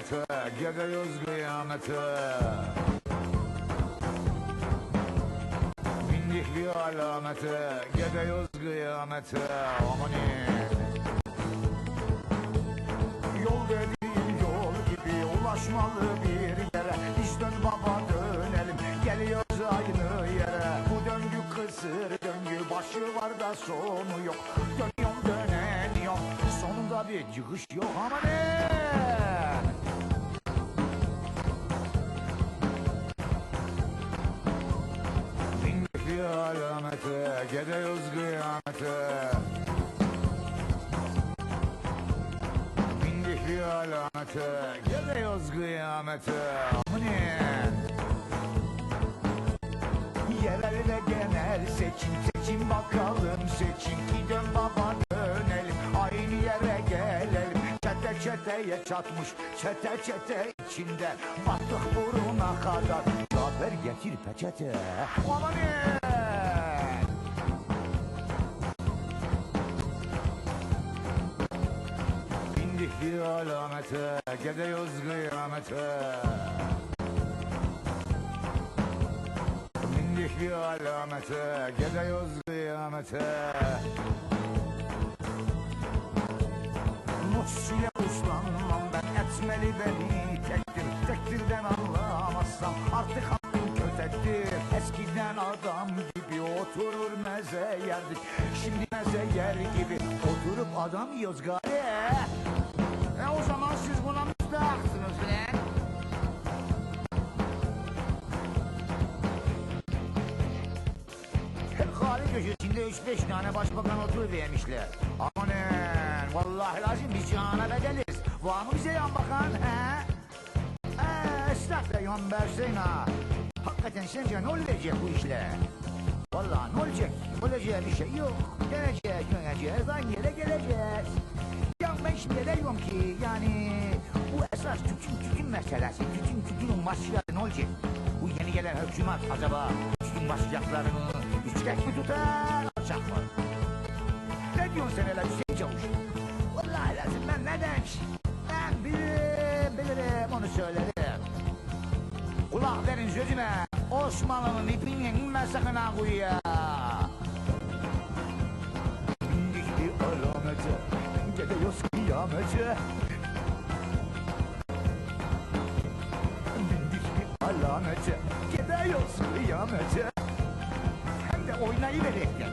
kıyamete Gidiyoruz kıyamete Bindik bir alamete Gidiyoruz kıyamete Amanin Yol dediğin yol gibi ulaşmalı bir yere. Hiç dön baba dönelim geliyoruz aynı yere. Bu döngü kısır döngü başı var da sonu yok. Dönüyorum döneniyorum sonunda bir çıkış yok. Ama gidiyoruz kıyamete Bindik bir alamete Gidiyoruz kıyamete Amanin Yerel ve genel seçim Seçim bakalım seçim. Gidin baba dönelim Aynı yere gelelim. Çete çeteye çatmış Çete çete içinde. Battık buruna kadar Haber getir peçete. Amanin alamete Gidiyoruz kıyamete Bindik bir alamete Gidiyoruz kıyamete Mutsuyla uslanmam ben Etmeli beni tektir Tektirden anlamazsam Artık hakkım kötektir. Eskiden adam gibi oturur meze yerdik Şimdi meze yer gibi Oturup adam yiyoruz gari o zaman siz buna müstahaksınız lan Kahve köşesinde üç beş tane başbakan oturuvermişler. Amanın vallahi lazım biz cihana bedeliz. Var mı bize yan bakan he? Eee estağfurullah yan versin ha. Hakikaten sence ne olacak bu işler? Vallahi ne olacak? Olacağı bir şey yok. Geleceğiz, döneceğiz, aynı yere geleceğiz. Ki yani bu esas tütün tütün meselesi. Tütün tütünün başlığı ne olacak? Bu yeni gelen hükümet acaba tütün başlıklarını yüksek mi tutar, alçak mı? Ne diyorsun sen hele Hüseyin Çavuş? Vallahi lazım ben ne demiş? Ben bilirim, bilirim onu söylerim. Kulak verin sözüme. Osmanlı'nın ipinin inme sakın ha kuyuya. Kıyamete. Hem de oynayıverekten.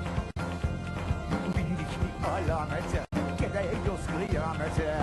Bindik bir alamete, gidiyoruz kıyamete.